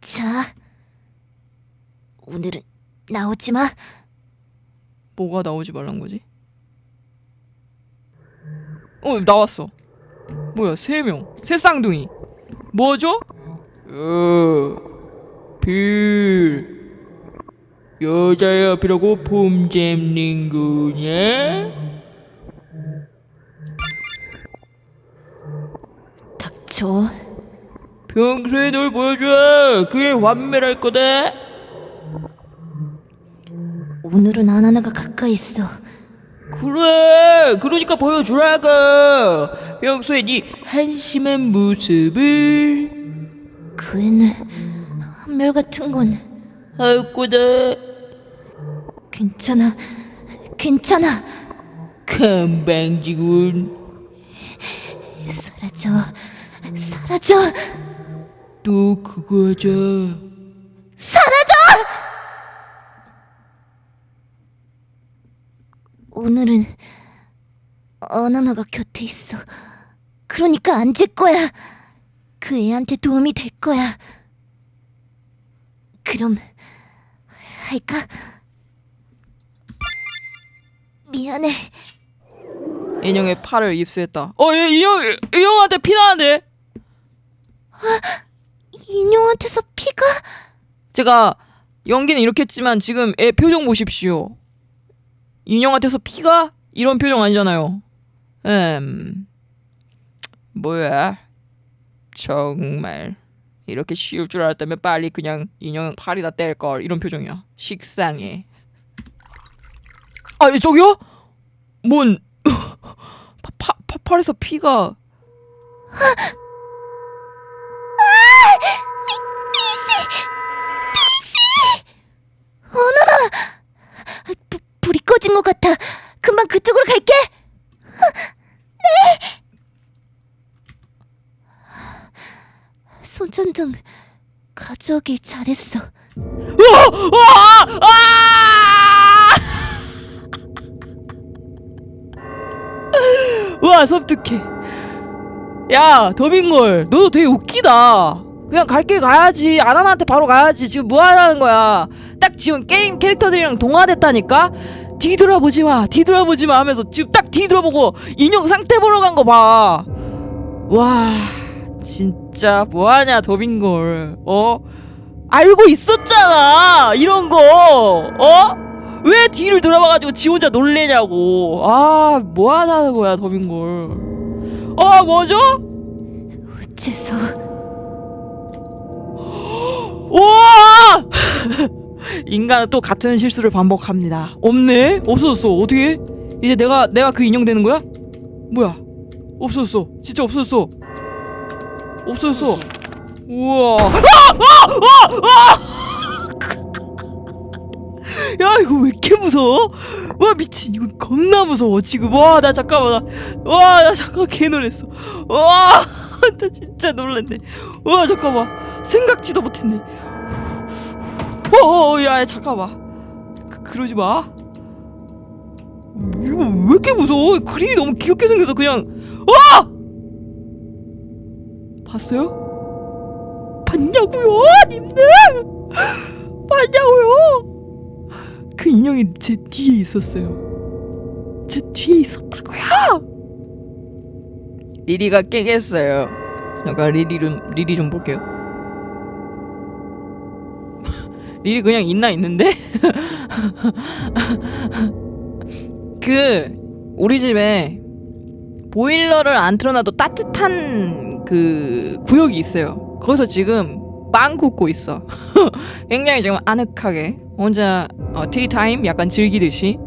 자, 오늘은 나오지 마. 뭐가 나오지 말란 거지? 어 나왔어. 뭐야 세 명, 세 쌍둥이. 뭐죠? 어, 빌 여자의 앞이라고 폼 잡는 거냐? 닥쳐. 평소에 널 보여줘. 그게 완멸할 거다. 오늘은 안 하나가 가까이 있어. 그래 그러니까 보여주라고 평소에 네 한심한 모습을 그 애는 한멸 같은 건 할 거다 괜찮아. 괜찮아. 건방지군 사라져. 사라져. 또 그거 하자 사라져! 오늘은 어나나가 곁에 있어. 그러니까 앉을 거야. 그 애한테 도움이 될 거야. 그럼 할까? 미안해. 인형의 팔을 입수했다 어 얘, 인형 인형한테 피 나는데 인형한테서 피가? 제가 연기는 이렇게 했지만 지금 애 표정 보십시오. 인형한테서 피가? 이런 표정 아니잖아요. 음. 뭐야? 정말. 이렇게 쉬울 줄 알았다면 빨리 그냥 인형 팔이다 뗄 걸. 이런 표정이야. 식상해. 아 저기요? 뭔? 파, 파, 파, 팔에서 피가 어나나 부, 불이 꺼진 것 같아. 금방 그쪽으로 갈게. 네. 손전등 가져오길 잘했어. 와! 아! 와 섬뜩해 야 더빙걸 너도 되게 웃기다 그냥 갈 길 가야지. 아나나한테 바로 가야지. 지금 뭐 하자는 거야? 딱 지금 게임 캐릭터들이랑 동화됐다니까? 뒤돌아보지 마. 뒤돌아보지 마 하면서 지금 딱 뒤돌아보고 인형 상태 보러 간 거 봐. 와 진짜 뭐하냐 더빙걸 어? 알고 있었잖아 이런 거. 어? 왜 뒤를 돌아봐가지고 지 혼자 놀래냐고. 아 뭐하자는 거야 더빙걸 어 뭐죠? 어째서 인간은 또 같은 실수를 반복합니다. 없네? 없어졌어. 어떻게? 이제 내가 내가 그 인형 되는 거야? 뭐야? 없어졌어. 진짜 없어졌어. 없어졌어. 우와. 아! 아! 아! 아! 야 이거 왜 이렇게 무서워? 와 미친. 이거 겁나 무서워 지금. 와 나 잠깐만. 와 나 잠깐 개 놀랬어. 와나 진짜 놀랐네. 와 잠깐만. 생각지도 못했네 어야 잠깐만 그, 그러지 마 이거 왜 이렇게 무서워 그림이 너무 귀엽게 생겨서 그냥 와 봤어요? 봤냐고요 님들 봤냐고요 그 인형이 제 뒤에 있었어요. 제 뒤에 있었다고요. 리리가 깨겠어요. 잠깐 리리 좀 리리 좀 볼게요. 리리 그냥 있나 있는데? 그 우리 집에 보일러를 안 틀어놔도 따뜻한 그 구역이 있어요. 거기서 지금 빵 굽고 있어. 굉장히 지금 아늑하게 혼자 어, 티타임 약간 즐기듯이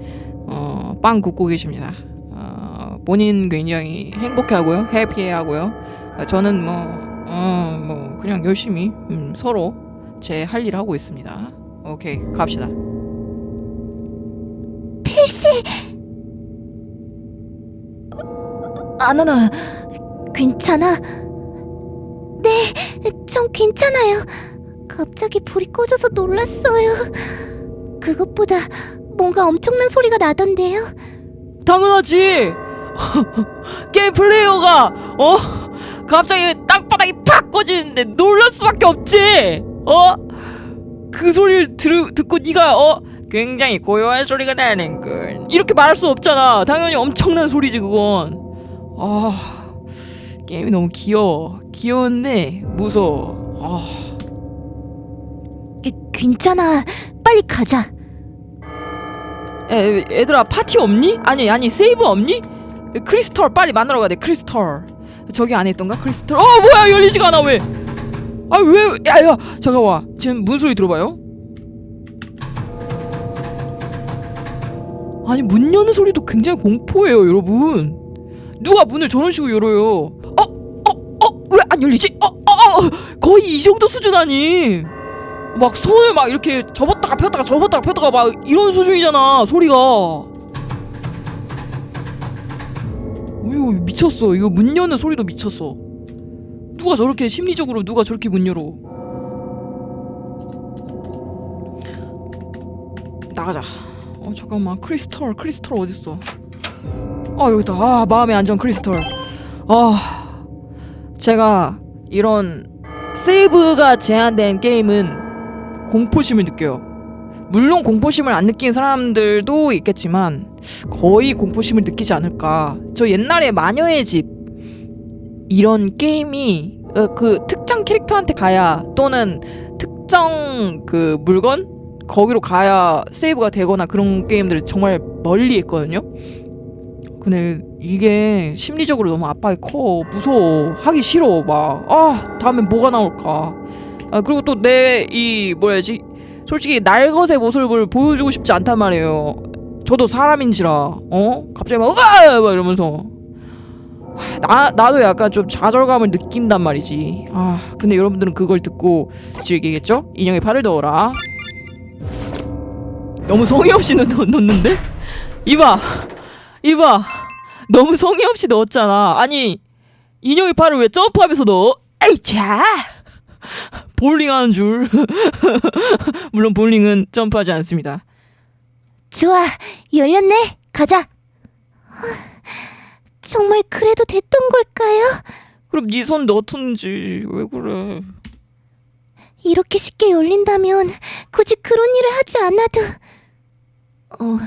어, 빵 굽고 계십니다. 어, 본인 굉장히 행복해하고요, 해피해하고요. 어, 저는 뭐, 어, 뭐 그냥 열심히 음, 서로 제 할 일 하고 있습니다. 오케이 갑시다. 필시 아나나 괜찮아? 네, 전 괜찮아요. 갑자기 불이 꺼져서 놀랐어요. 그것보다 뭔가 엄청난 소리가 나던데요. 당연하지. 게임 플레이어가 어 갑자기 땅바닥이 팍 꺼지는데 놀랄 수밖에 없지. 어? 그 소리를 들, 듣고 네가 어? 굉장히 고요한 소리가 나는군 이렇게 말할 수 없잖아 당연히 엄청난 소리지 그건 아 게임이 너무 귀여워 귀여운데 무서워 아 이- 괜찮아. 빨리 가자. 애, 얘들아 파티 없니? 아니 아니 세이브 없니? 크리스털 빨리 만나러 가야 돼 크리스털 저기 안에 있던가 크리스털 어 뭐야 열리지가 않아 왜? 아 왜 야야 잠깐만 지금 문 소리 들어봐요 아니 문 여는 소리도 굉장히 공포예요 여러분 누가 문을 저런 식으로 열어요 어? 어? 어? 왜 안 열리지? 어? 어? 어? 거의 이 정도 수준 아니 막 손을 막 이렇게 접었다가 폈다가 접었다가 폈다가 막 이런 수준이잖아 소리가 이거 미쳤어 이거 문 여는 소리도 미쳤어 누가 저렇게 심리적으로 누가 저렇게 문 열어? 나가자. 어 잠깐만. 크리스털 크리스털 어딨어? 아 여기다. 아 마음의 안정 크리스털. 아 제가 이런 세이브가 제한된 게임은 공포심을 느껴요. 물론 공포심을 안 느끼는 사람들도 있겠지만 거의 공포심을 느끼지 않을까. 저 옛날에 마녀의 집 이런 게임이 어, 그 특정 캐릭터한테 가야 또는 특정 그 물건 거기로 가야 세이브가 되거나 그런 게임들을 정말 멀리 했거든요. 근데 이게 심리적으로 너무 압박이 커. 무서워 하기 싫어. 막 아 다음에 뭐가 나올까. 아 그리고 또 내 이 뭐야지? 솔직히 날것의 모습을 보여주고 싶지 않단 말이에요. 저도 사람인지라. 어? 갑자기 막 으아! 막 이러면서. 하, 나 나도 약간 좀 좌절감을 느낀단 말이지. 아 근데 여러분들은 그걸 듣고 즐기겠죠? 인형의 팔을 넣어라. 너무 성의 없이 넣, 넣는데? 이봐 이봐. 너무 성의 없이 넣었잖아. 아니 인형의 팔을 왜 점프하면서 넣어? 에이차 볼링 하는 줄. 물론 볼링은 점프하지 않습니다. 좋아. 열렸네. 가자. 하, 정말 그래도 됐던 걸까요? 그럼 네 손 넣던지 왜 그래? 이렇게 쉽게 열린다면 굳이 그런 일을 하지 않아도. 어,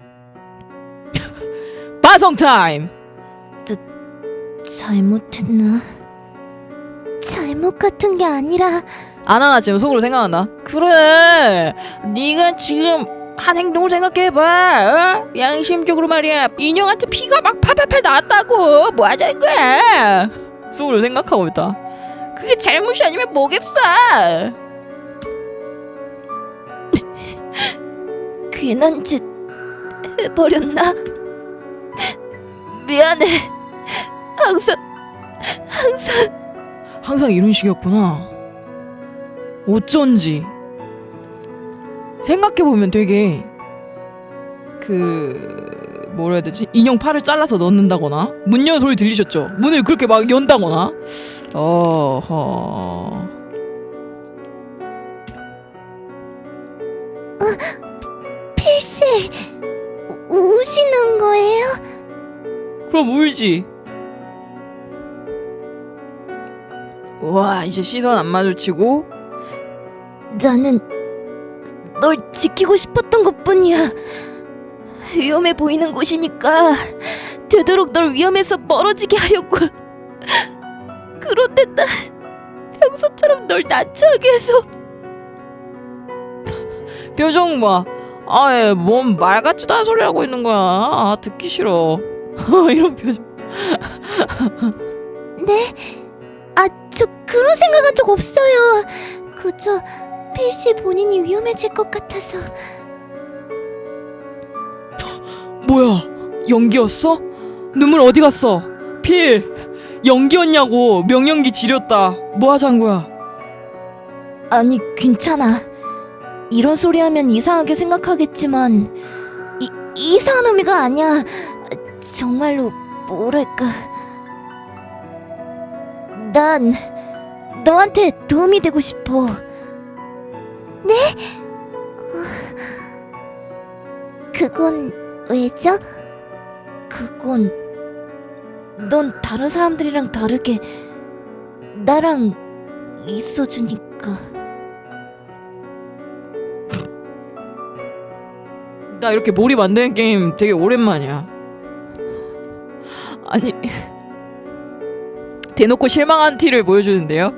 바성 타임! 잘못했나? 잘못 같은 게 아니라. 아나나 지금 속으로 생각한다. 그래! 네가 지금 한 행동을 생각해봐 어? 양심적으로 말이야 인형한테 피가 막 팔팔팔 나왔다고 뭐 하자는 거야 속으로 생각하고 있다 그게 잘못이 아니면 뭐겠어 괜한 짓 해버렸나? 미안해. 항상 항상 항상 이런 식이었구나. 어쩐지 생각해 보면 되게 그 뭐라 해야 되지? 인형 팔을 잘라서 넣는다거나 문 여는 소리 들리셨죠? 문을 그렇게 막 연다거나 어허 필시 우- 우시는 거예요? 그럼 울지. 와 이제 시선 안 마주치고 나는 널 지키고 싶었던 것 뿐이야. 위험해 보이는 곳이니까 되도록 널 위험에서 멀어지게 하려고. 그런데 난 평소처럼 널 난처하게 해서 표정 봐. 아예 뭔 말 같지도 않은 소리 하고 있는 거야. 아 듣기 싫어. 이런 표정. 네? 아, 저 그런 생각한 적 없어요. 그저 필시 본인이 위험해질 것 같아서 뭐야 연기였어? 눈물 어디 갔어? 필 연기였냐고 명연기 지렸다 뭐 하자는 거야 아니 괜찮아. 이런 소리 하면 이상하게 생각하겠지만 이, 이상한 의미가 아니야. 정말로 뭐랄까. 난 너한테 도움이 되고 싶어. 네? 어, 그건 왜죠? 그건 넌 다른 사람들이랑 다르게 나랑 있어주니까. 나 이렇게 안 되는 게임 되게 오랜만이야. 아니 대놓고 실망한 티를 보여주는데요.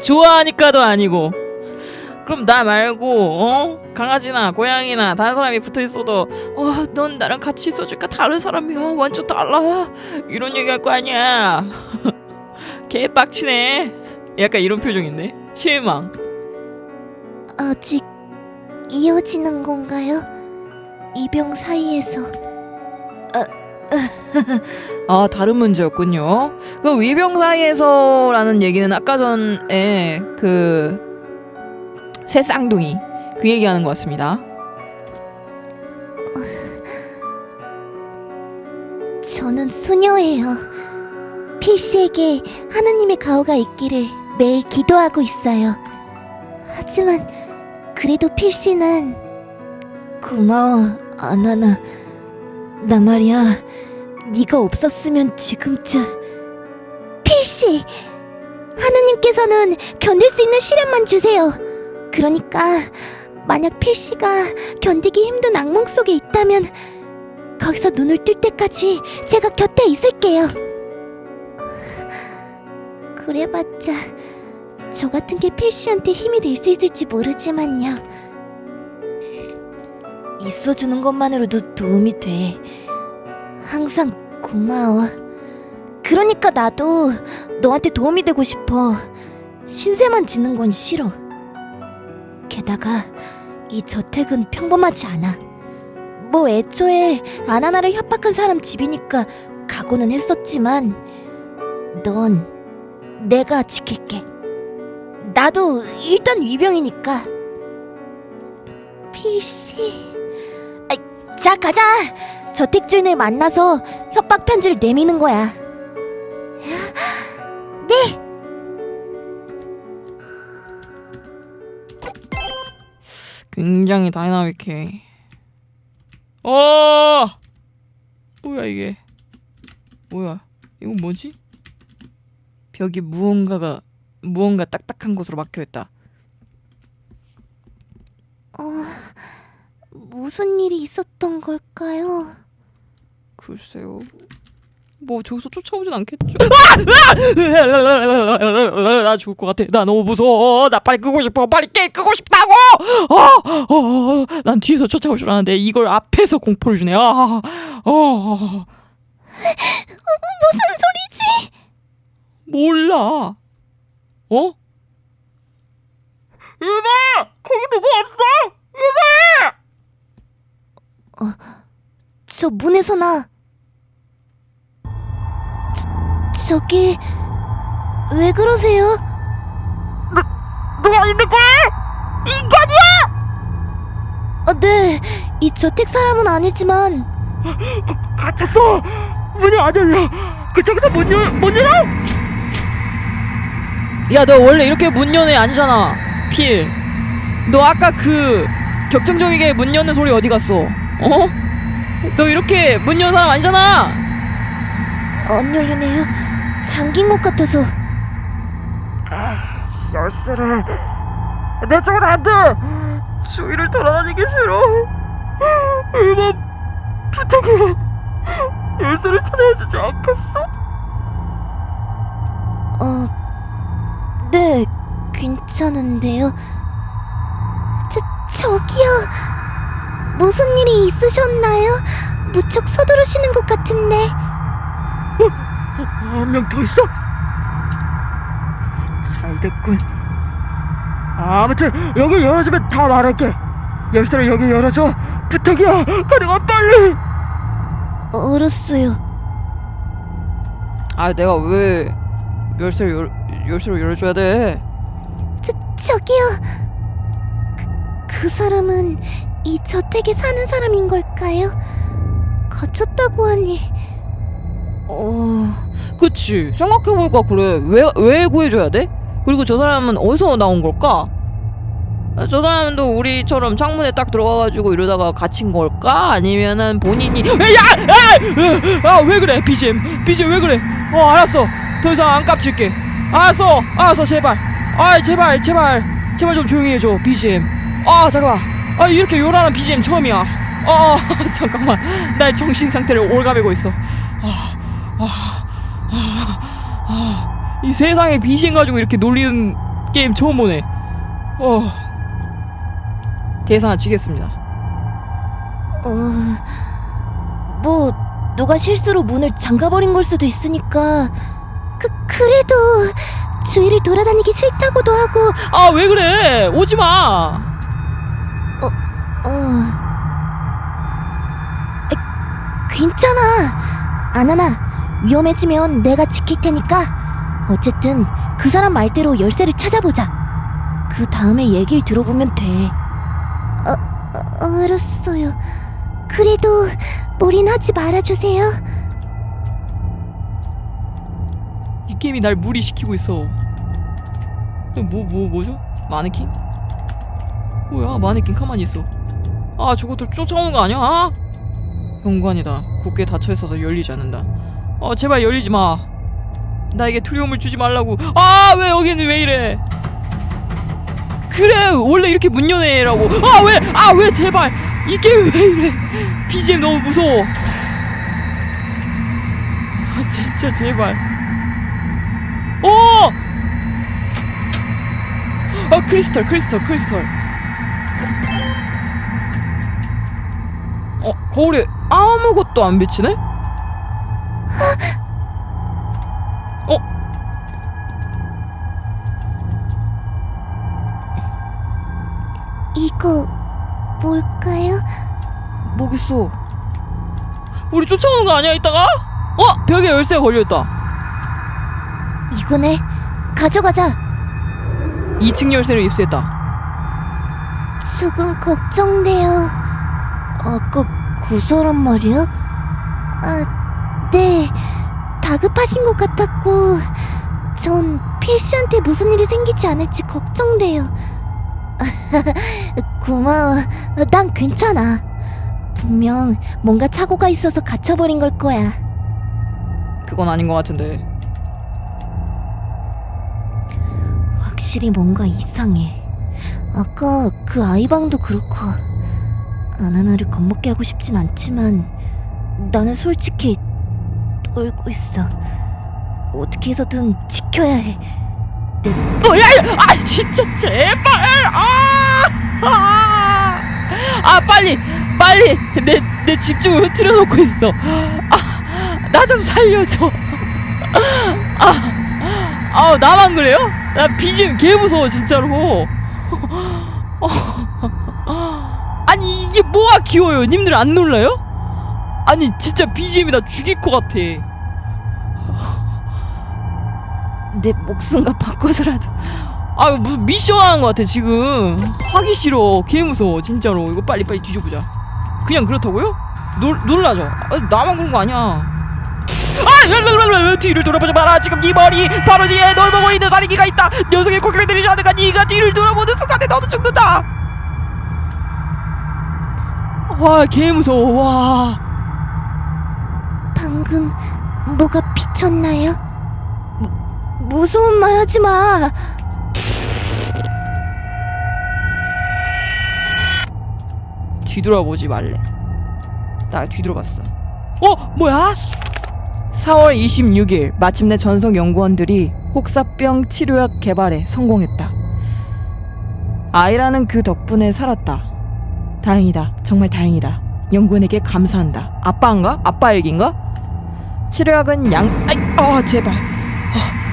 좋아하니까도 아니고. 그럼 나 말고 어? 강아지나 고양이나 다른 사람이 붙어 있어도 어 넌 나랑 같이 있어줄까? 다른 사람이야. 완전 달라. 이런 얘기 할 거 아니야. 개 빡치네. 약간 이런 표정인데? 실망. 아직 이어지는 건가요? 이병 사이에서. 아 다른 문제였군요. 그 위병 사이에서라는 얘기는 아까 전에 그 새 쌍둥이 그 얘기하는 것 같습니다. 저는 수녀예요. 필시에게 하느님의 가호가 있기를 매일 기도하고 있어요. 하지만 그래도 필시는 고마워 아나나 나 말이야 네가 없었으면 지금쯤 필시 하느님께서는 견딜 수 있는 시련만 주세요. 그러니까 만약 필시가 견디기 힘든 악몽 속에 있다면 거기서 눈을 뜰 때까지 제가 곁에 있을게요. 그래봤자 저 같은 게 필시한테 힘이 될 수 있을지 모르지만요. 있어주는 것만으로도 도움이 돼. 항상 고마워. 그러니까 나도 너한테 도움이 되고 싶어. 신세만 지는 건 싫어. 게다가 이 저택은 평범하지 않아. 뭐 애초에 아나나를 협박한 사람 집이니까 각오는 했었지만 넌 내가 지킬게. 나도 일단 위병이니까. 필시. 아, 자 가자. 저택 주인을 만나서 협박 편지를 내미는 거야. 굉장히 다이나믹해. 어 뭐야 이게? 뭐야? 이건 뭐지? 벽이 무언가가 무언가 딱딱한 곳으로 막혀 있다. 어, 무슨 일이 있었던 걸까요? 글쎄요. 뭐 저기서 쫓아오진 않겠죠. 아! 나 죽을 것 같아. 나 너무 무서워. 나 빨리 끄고 싶어. 빨리 게임 끄고 싶다고. 어, 어, 어, 난 뒤에서 쫓아올 줄 알았는데 이걸 앞에서 공포를 주네. 아, 어, 어. 무슨 소리지? 몰라. 어? 이봐! 거기 누구 없어? 저 문에서 나. 저, 저기 왜 그러세요? 누가 있는 거야? 아, 네, 이 저택 사람은 아니지만 갇혔어. 문이 안 열려. 그쪽에서 문 열, 문 열어. 야, 너 원래 이렇게 문 여는 애 아니잖아. 필. 너 아까 그 격정적이게 문 여는 소리 어디 갔어? 어? 너 이렇게 문 여는 사람 아니잖아. 안 열리네요. 잠긴 것 같아서. 열쇠를 내 쪽은 안 돼. 주위를 돌아다니기 싫어. 이거 부탁해. 열쇠를 찾아주지 않겠어? 어, 네, 괜찮은데요. 저, 저기요. 무슨 일이 있으셨나요? 무척 서두르시는 것 같은데. 한 명 더 있어? 잘 됐군. 아무튼 여기 열어주면 다 말할게. 열쇠를 여기 열어줘. 부탁이야. 가능한 빨리. 알았어요. 아 내가 왜 열쇠를 열 열쇠를 열어줘야 돼? 저, 저기요. 그, 그 사람은 이 저택에 사는 사람인 걸까요? 갇혔다고 하니. 어, 그치. 생각해보니까 그래. 왜, 왜 구해줘야 돼? 그리고 저 사람은 어디서 나온 걸까? 아, 저 사람도 우리처럼 창문에 딱 들어가가지고 이러다가 갇힌 걸까? 아니면은 본인이 야! 야! 아, 왜 그래 BGM BGM 왜 그래 어 알았어 더 이상 안 깝칠게 알았어 알았어 제발 아 제발 제발 제발 좀 조용히 해줘 BGM 아 잠깐만 아 이렇게 요란한 BGM 처음이야 아 잠깐만 나의 정신 상태를 올가매고 있어 아, 아 아 아 이 세상에 BGM 가지고 이렇게 놀리는 게임 처음 보네. 어. 대사 치겠습니다. 어, 뭐 누가 실수로 문을 잠가버린 걸 수도 있으니까 그 그래도 주위를 돌아다니기 싫다고도 하고. 아 왜 그래? 오지 마. 어 에, 괜찮아. 아나나 위험해지면 내가 지킬 테니까 어쨌든 그 사람 말대로 열쇠를 찾아보자 그 다음에 얘기를 들어보면 돼 어, 어, 알았어요 그래도 올인하지 말아주세요 이 게임이 날 무리시키고 있어. 뭐, 뭐, 뭐죠? 마네킹? 뭐야, 마네킹 가만히 있어. 아, 저것들 쫓아오는 거 아니야? 아? 현관이다. 굳게 닫혀있어서 열리지 않는다. 어, 제발 열리지 마. 나에게 두려움을 주지 말라고. 아, 왜 여기는 왜 이래? 그래, 원래 이렇게 문 여네라고. 아, 왜? 아, 왜 제발. 이 게임 왜 이래? BGM 너무 무서워. 아, 진짜 제발. 오! 아 크리스털 크리스털 크리스털 어 거울에 아무것도 안 비치네? 어? 이거 뭘까요? 뭐겠어 우리 쫓아오는 거 아니야 이따가? 어? 벽에 열쇠가 걸려있다 이거네 가져가자 2층 열쇠를 입수했다 조금 걱정돼요. 아까 그 사람 말이야? 아, 네. 다급하신 것 같았고, 전 필시한테 무슨 일이 생기지 않을지 걱정돼요. 고마워. 난 괜찮아. 분명 뭔가 착오가 있어서 갇혀버린 걸 거야. 그건 아닌 것 같은데 확실히 뭔가 이상해. 아까 그 아이방도 그렇고 아나나를 겁먹게 하고 싶진 않지만 나는 솔직히 떨고 있어. 어떻게 해서든 지켜야 해. 뭐야? 아 진짜 제발! 아! 아, 아 빨리 빨리 내 내 집중을 흐트려 놓고 있어. 아 나 좀 살려줘. 아, 아 나만 그래요? 나 BGM 개 무서워 진짜로. 아니 이게 뭐가 귀여워요? 님들 안 놀라요? 아니 진짜 BGM이 나 죽일 것 같아. 내 목숨과 바꿔서라도. 아 이거 무슨 미션 하는 것 같아 지금. 하기 싫어 개 무서워 진짜로. 이거 빨리 빨리 뒤져보자. 그냥 그렇다고요? 놀, 놀라죠? 아, 나만 그런 거 아니야. 아! 뒤를 돌아보지 마라. 지금 네 머리 바로 뒤에 널 보고 있는 사리기가 있다. 녀석의 고개를 들이지 않으가? 네가 뒤를 돌아보는 순간에 너도 죽는다. 와 개 무서워. 와 방금 뭐가 비쳤나요? 무, 무서운 말 하지 마. 뒤돌아보지 말래. 나 뒤돌아봤어. 어? 뭐야? 4월 26일 마침내 전속 연구원들이 혹사병 치료약 개발에 성공했다. 아이라는 그 덕분에 살았다. 다행이다. 정말 다행이다. 연구원에게 감사한다. 아빠인가? 아빠 얘긴가? 치료약은 양... 아이, 아 제발. 아,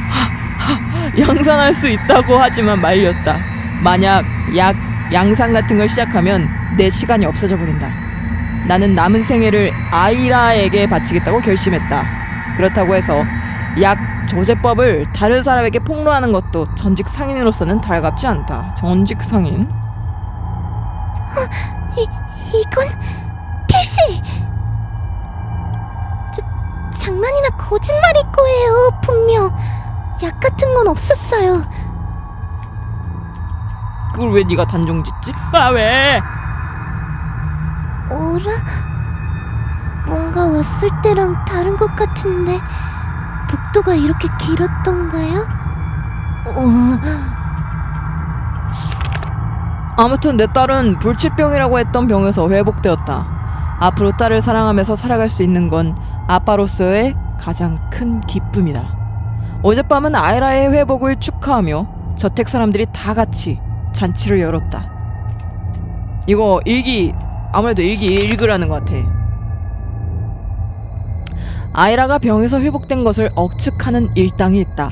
아, 아, 양산할 수 있다고 하지만 말렸다. 만약 약 양산 같은 걸 시작하면 내 시간이 없어져 버린다. 나는 남은 생애를 아이라에게 바치겠다고 결심했다. 그렇다고 해서 약 조제법을 다른 사람에게 폭로하는 것도 전직 상인으로서는 달갑지 않다. 전직 상인? 이 이건 필시. 저, 장난이나 거짓말일 거예요. 분명 약 같은 건 없었어요. 그걸 왜 네가 단정 짓지? 아 왜? 어라? 뭔가 왔을 때랑 다른 것 같은데 복도가 이렇게 길었던가요? 어... 아무튼 내 딸은 불치병이라고 했던 병에서 회복되었다. 앞으로 딸을 사랑하면서 살아갈 수 있는 건 아빠로서의 가장 큰 기쁨이다. 어젯밤은 아이라의 회복을 축하하며 저택 사람들이 다 같이 잔치를 열었다. 이거 일기 아무래도 일기 읽으라는 것 같아. 아이라가 병에서 회복된 것을 억측하는 일당이 있다.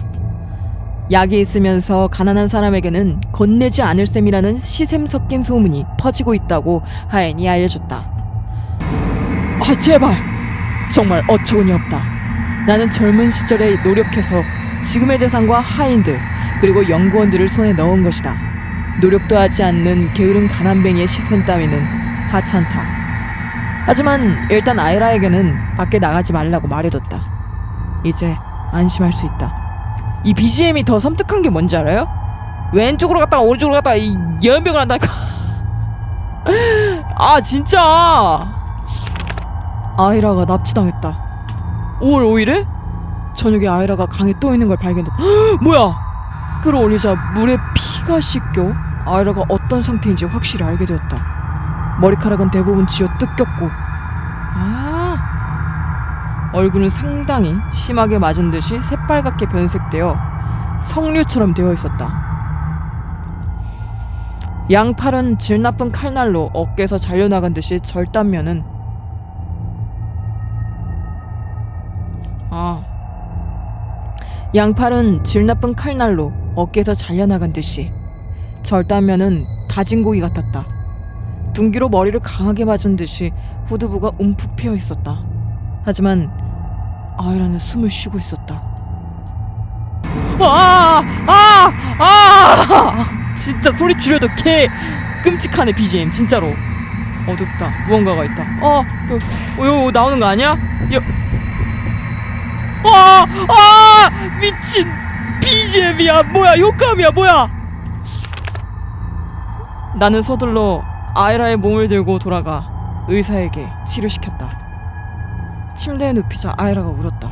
약이 있으면서 가난한 사람에게는 건네지 않을 셈이라는 시샘 섞인 소문이 퍼지고 있다고 하인이 알려줬다. 아 제발 정말 어처구니 없다. 나는 젊은 시절에 노력해서 지금의 재산과 하인들 그리고 연구원들을 손에 넣은 것이다. 노력도 하지 않는 게으른 가난뱅이의 시선 따위는 하찮다. 하지만 일단 아이라에게는 밖에 나가지 말라고 말해뒀다. 이제 안심할 수 있다. 이 BGM이 더 섬뜩한 게 뭔지 알아요? 왼쪽으로 갔다가 오른쪽으로 갔다가 이 연병을 한다니까. 아 진짜. 아이라가 납치당했다. 5월 5일에 저녁에 아이라가 강에 떠 있는 걸 발견했다. 뭐야? 끌어올리자 물에 피가 씻겨 아이라가 어떤 상태인지 확실히 알게 되었다. 머리카락은 대부분 쥐어 뜯겼고, 아 얼굴은 상당히 심하게 맞은 듯이 새빨갛게 변색되어 석류처럼 되어 있었다. 양팔은 질 나쁜 칼날로 어깨에서 잘려나간 듯이 절단면은 양팔은 질 나쁜 칼날로 어깨에서 잘려나간 듯이 절단면은 다진 고기 같았다. 둔기로 머리를 강하게 맞은 듯이 후두부가 움푹 패여 있었다. 하지만 아이라는 숨을 쉬고 있었다. 아, 아, 아! 진짜 소리 줄여도 개 끔찍하네 BGM 진짜로. 어둡다. 무언가가 있다. 어, 어, 어, 어 나오는 거 아니야? 여, 아, 아, 미친 BGM이야. 뭐야? 효과음이야. 뭐야? 나는 서둘러 아이라의 몸을 들고 돌아가 의사에게 치료시켰다. 침대에 눕히자 아이라가 울었다.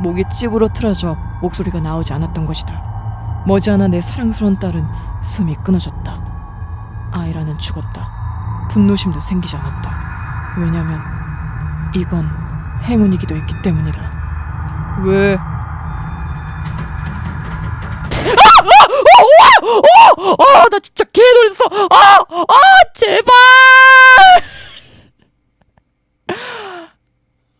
목이 찌부러뜨려져 목소리가 나오지 않았던 것이다. 머지않아 내 사랑스러운 딸은 숨이 끊어졌다. 아이라는 죽었다. 분노심도 생기지 않았다. 왜냐면 이건 행운이기도 했기 때문이다. 왜? 아, 나 진짜 개 놀랐어. 아, 아, 제발.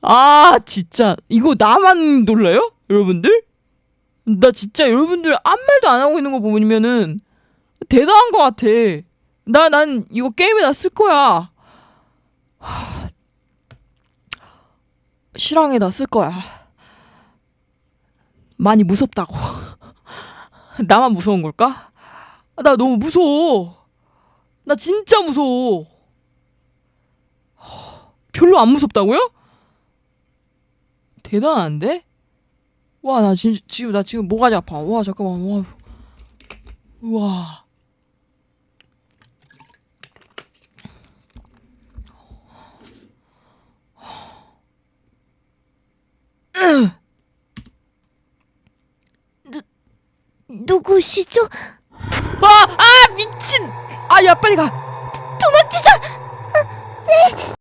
아, 진짜 이거 나만 놀라요? 여러분들? 나 진짜 여러분들 아무 말도 안 하고 있는 거 보면은 대단한 것 같아. 나 난 이거 게임에다 쓸 거야. 하, 실황에다 쓸 거야. 많이 무섭다고. 나만 무서운 걸까? 아, 나 너무 무서워. 나 진짜 무서워. 허, 별로 안 무섭다고요? 대단한데? 와, 나 지, 지금, 나 지금 뭐가 아파. 와, 잠깐만, 와. 우와. 누구시죠? 아, 아, 미친! 아, 야, 빨리 가! 도망치자!